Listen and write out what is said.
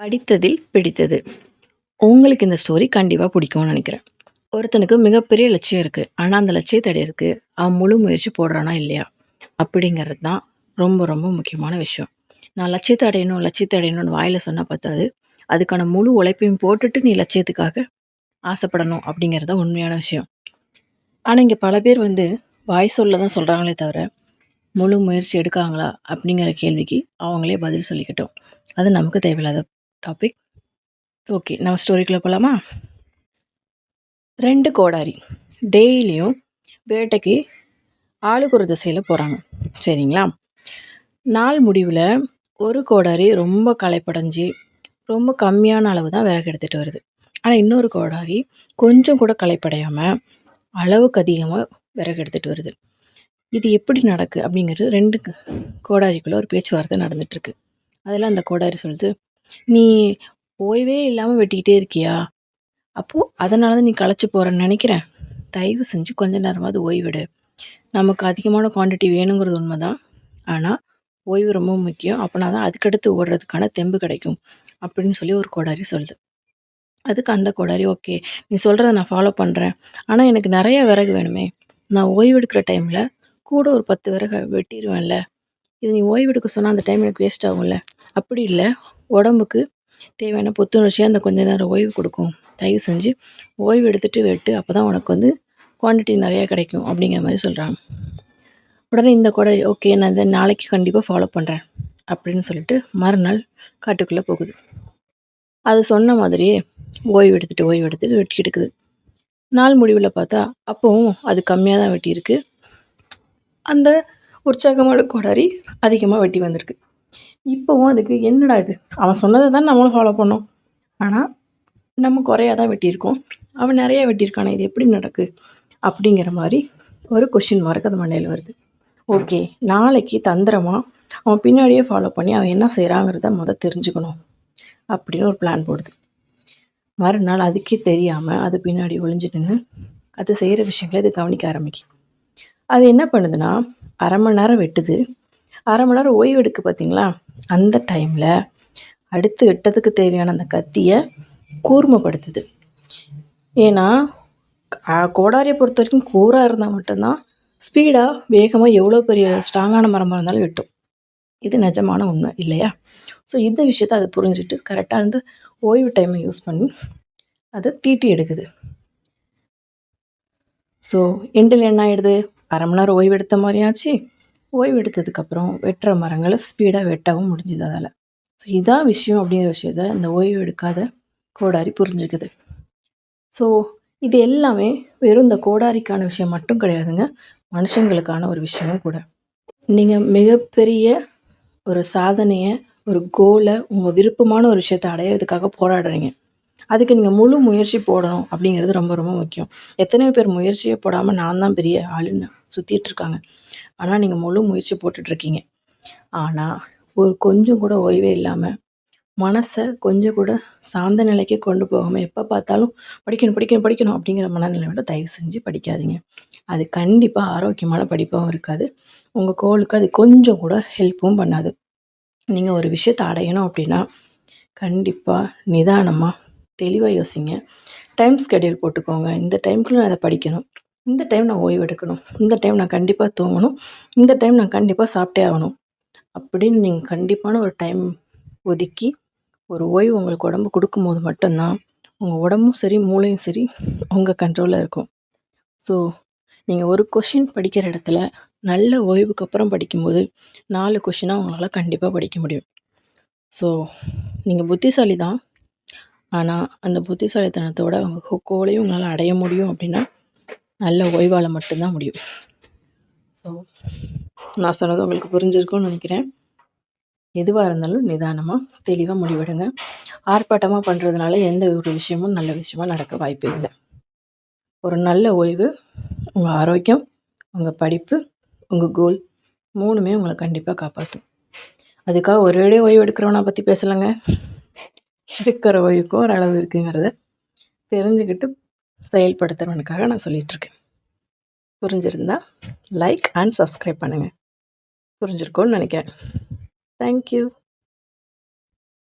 படித்ததில் பிடித்தது. உங்களுக்கு இந்த ஸ்டோரி கண்டிப்பாக பிடிக்கும்னு நினைக்கிறேன். ஒருத்தனுக்கு மிகப்பெரிய லட்சியம் இருக்குது ஆனால் அந்த லட்சியத்தை அடையிறதுக்கு அவன் முழு முயற்சி போடுறானா இல்லையா? அப்படிங்கிறது தான் ரொம்ப ரொம்ப முக்கியமான விஷயம். நான் லட்சியத்தை அடையணும் லட்சியத்தை அடையணும்னு வாயில் சொன்னால் பார்த்தாது அதுக்கான முழு உழைப்பையும் போட்டுட்டு நீ லட்சியத்துக்காக ஆசைப்படணும் அப்படிங்கிறது தான் உண்மையான விஷயம். ஆனால் இங்கே பல பேர் வந்து வாய் சொல்ல தான் சொல்கிறாங்களே தவிர முழு முயற்சி எடுக்காங்களா அப்படிங்கிற கேள்விக்கு அவங்களே பதில் சொல்லிக்கிட்டோம். அது நமக்கு தேவையில்லாத டாபிக் ஓகே நம்ம ஸ்டோரிக்குள்ளே போகலாமா ரெண்டு கோடாரி டெய்லியும் வேட்டைக்கு ஆளுக்கு ஒரு திசையில் போகிறாங்க சரிங்களா? நாள் முடிவில் ஒரு கோடாரி ரொம்ப களைப்படைஞ்சு ரொம்ப கம்மியான அளவு தான் விறகு எடுத்துகிட்டு வருது. ஆனால் இன்னொரு கோடாரி கொஞ்சம் கூட களைப்படையாமல் அளவுக்கு அதிகமாக விறகு எடுத்துகிட்டு வருது. இது எப்படி நடக்கு அப்படிங்கிறது ரெண்டு கோடாரிக்குள்ளே ஒரு பேச்சுவார்த்தை நடந்துகிட்ருக்கு அதில் அந்த கோடாரி சொல்லுது நீ ஓய்வே இல்லாமல் வெட்டிக்கிட்டே இருக்கியா? அப்போது அதனால தான் நீ களைச்சி போகிறேன்னு நினைக்கிறேன். தயவு செஞ்சு கொஞ்ச நேரமாவது ஓய்வெடு. நமக்கு அதிகமான குவான்டிட்டி வேணுங்கிறது உண்மை தான் ஆனால் ஓய்வு ரொம்ப முக்கியம். அப்போனா தான் அதுக்கடுத்து ஓடுறதுக்கான தெம்பு கிடைக்கும். அப்படின்னு சொல்லி ஒரு கோடாரி சொல்லுது. அதுக்கு அந்த கோடாரி ஓகே நீ சொல்கிறத நான் ஃபாலோ பண்ணுறேன் ஆனால் எனக்கு நிறைய விறகு வேணுமே. நான் ஓய்வு எடுக்கிற டைமில் கூட ஒரு பத்து விறகு வெட்டிடுவேன்ல இது நீ ஓய்வு எடுக்க சொன்னால் அந்த டைம் எனக்கு வேஸ்ட் ஆகும்ல. அப்படி இல்லை. உடம்புக்கு தேவையான புத்துணர்ச்சியாக அந்த கொஞ்ச நேரம் ஓய்வு கொடுக்கும். தயவு செஞ்சு ஓய்வு எடுத்துகிட்டு வெட்டு. அப்போ தான் உனக்கு வந்து குவான்டிட்டி நிறையா கிடைக்கும் அப்படிங்கிற மாதிரி சொல்கிறாங்க உடனே இந்த குடை ஓகே நான் இதை நாளைக்கு கண்டிப்பாக ஃபாலோ பண்ணுறேன் அப்படின்னு சொல்லிட்டு மறுநாள் காட்டுக்குள்ளே போகுது. அது சொன்ன மாதிரியே ஓய்வு எடுத்துகிட்டு ஓய்வு எடுத்துகிட்டு வெட்டி எடுக்குது. நாள் முடிவில் பார்த்தா அப்போவும் அது கம்மியாக தான் வெட்டியிருக்கு. அந்த உற்சாகமான கொடாரி அதிகமாக வெட்டி வந்திருக்கு. இப்போவும் அதுக்கு என்னடா இது? அவன் சொன்னதை தான் நம்மளும் ஃபாலோ பண்ணோம். ஆனால் நம்ம குறையாக தான் வெட்டியிருக்கோம். அவன் நிறையா வெட்டியிருக்கானே இது எப்படி நடக்கு? அப்படிங்கிற மாதிரி ஒரு கொஷின் மார்க் அது மண்டையில் வருது. ஓகே நாளைக்கு தந்திரமாக அவன் பின்னாடியே ஃபாலோ பண்ணி அவன் என்ன செய்கிறாங்கிறத மொதல் தெரிஞ்சுக்கணும் அப்படின்னு ஒரு பிளான் போடுது. மறுநாள் அதுக்கே தெரியாமல் அது பின்னாடி ஒளிஞ்சு நின்று அது செய்கிற விஷயங்களை இது கவனிக்க ஆரம்பிக்கும் அது என்ன பண்ணுதுன்னா அரை மணி நேரம் வெட்டுது. அரை மணி நேரம் ஓய்வு எடுக்கு பார்த்தீங்களா அந்த டைமில் அடுத்து வெட்டதுக்கு தேவையான அந்த கத்தியை கூர்மைப்படுத்துது. ஏன்னா கோடாரியை பொறுத்த வரைக்கும் கூராக இருந்தால் மட்டும்தான் ஸ்பீடாக வேகமாக எவ்வளோ பெரிய ஸ்ட்ராங்கான மரமாக இருந்தாலும் வெட்டும் இது நிஜமான உண்மை இல்லையா? ஸோ இந்த விஷயத்த அதை புரிஞ்சுட்டு கரெக்டாக அந்த ஓய்வு டைமை யூஸ் பண்ணி அதை தீட்டி எடுக்குது. ஸோ எண்டில் என்ன ஆகிடுது அரை மணி நேரம் ஓய்வு எடுத்த மாதிரியாச்சு. எடுத்ததுக்கப்புறம் வெட்டுற மரங்களை ஸ்பீடாக வெட்டவும் முடிஞ்சுது அதால். ஸோ இதான் விஷயம் அப்படிங்கிற விஷயத்த இந்த ஓய்வு எடுக்காத கோடாரி புரிஞ்சுக்குது. ஸோ இது எல்லாமே வெறும் இந்த கோடாரிக்கான விஷயம் மட்டும் கிடையாதுங்க. மனுஷங்களுக்கான ஒரு விஷயமும் கூட. நீங்கள் மிகப்பெரிய ஒரு சாதனையை ஒரு கோலை உங்கள் விருப்பமான ஒரு விஷயத்தை அடையிறதுக்காக போராடுறீங்க. அதுக்கு நீங்கள் முழு முயற்சி போடணும் அப்படிங்கிறது ரொம்ப ரொம்ப முக்கியம். எத்தனையோ பேர் முயற்சியே போடாமல் நான் தான் பெரிய ஆளுன்னு சுற்றிட்டுருக்காங்க ஆனால் நீங்கள் முழு முயற்சி போட்டுட்ருக்கீங்க ஆனால் ஒரு கொஞ்சம் கூட ஓய்வே இல்லாமல் மனசை கொஞ்சம் கூட சாந்த நிலைக்கு கொண்டு போகாமல் எப்போ பார்த்தாலும் படிக்கணும் படிக்கணும் படிக்கணும் அப்படிங்கிற மனநிலையோட தயவு செஞ்சு படிக்காதீங்க. அது கண்டிப்பாக ஆரோக்கியமான படிப்பாகவும் இருக்காது. உங்கள் கோளுக்கு அது கொஞ்சம் கூட ஹெல்ப்பும் பண்ணாது. நீங்கள் ஒரு விஷயத்தை அடையணும் அப்படின்னா கண்டிப்பாக நிதானமாக தெளிவாக யோசிங்க. டைம் ஸ்கெடியூல் போட்டுக்கோங்க. இந்த டைமுக்குள்ளே நான் அதை படிக்கணும். இந்த டைம் நான் ஓய்வு எடுக்கணும். இந்த டைம் நான் கண்டிப்பாக தூங்கணும். இந்த டைம் நான் கண்டிப்பாக சாப்பிட்டே ஆகணும். அப்படின்னு நீங்கள் கண்டிப்பான ஒரு டைம் ஒதுக்கி ஒரு ஓய்வு உங்களுக்கு உடம்பு கொடுக்கும்போது மட்டும்தான் உங்கள் உடம்பும் சரி மூளையும் சரி உங்கள் கண்ட்ரோலில் இருக்கும். ஸோ நீங்கள் ஒரு கொஷின் படிக்கிற இடத்துல நல்ல ஓய்வுக்கு அப்புறம் படிக்கும்போது நாலு கொஷினாக உங்களால் கண்டிப்பாக படிக்க முடியும். ஸோ நீங்கள் புத்திசாலி தான் ஆனால் அந்த புத்திசாலித்தனத்தோட அவங்க கோலையும் உங்களால் அடைய முடியும் அப்படின்னா நல்ல ஓய்வால் மட்டும்தான் முடியும். ஸோ நான் சொன்னது உங்களுக்கு புரிஞ்சிருக்கும்னு நினைக்கிறேன். எதுவாக இருந்தாலும் நிதானமாக தெளிவாக முடிவெடுங்க. ஆர்ப்பாட்டமாக பண்ணுறதுனால எந்த ஒரு விஷயமும் நல்ல விஷயமாக நடக்க வாய்ப்பே இல்லை. ஒரு நல்ல ஓய்வு உங்கள் ஆரோக்கியம் உங்கள் படிப்பு உங்கள் கோல் மூணுமே உங்களை கண்டிப்பாக காப்பாற்றும் அதுக்காக ஒரே ஓய்வு எடுக்கிறவனை பற்றி பேசலைங்க. எடுக்கிற ஓய்வுக்கும் ஒரு அளவு இருக்குங்கிறத தெரிஞ்சுக்கிட்டு செயல்படுத்துகிறவனுக்காக நான் சொல்லிகிட்ருக்கேன் புரிஞ்சிருந்தா லைக் அண்ட் சப்ஸ்கிரைப் பண்ணுங்கள் புரிஞ்சிருக்கோன்னு நினைக்கிறேன். தேங்க்யூ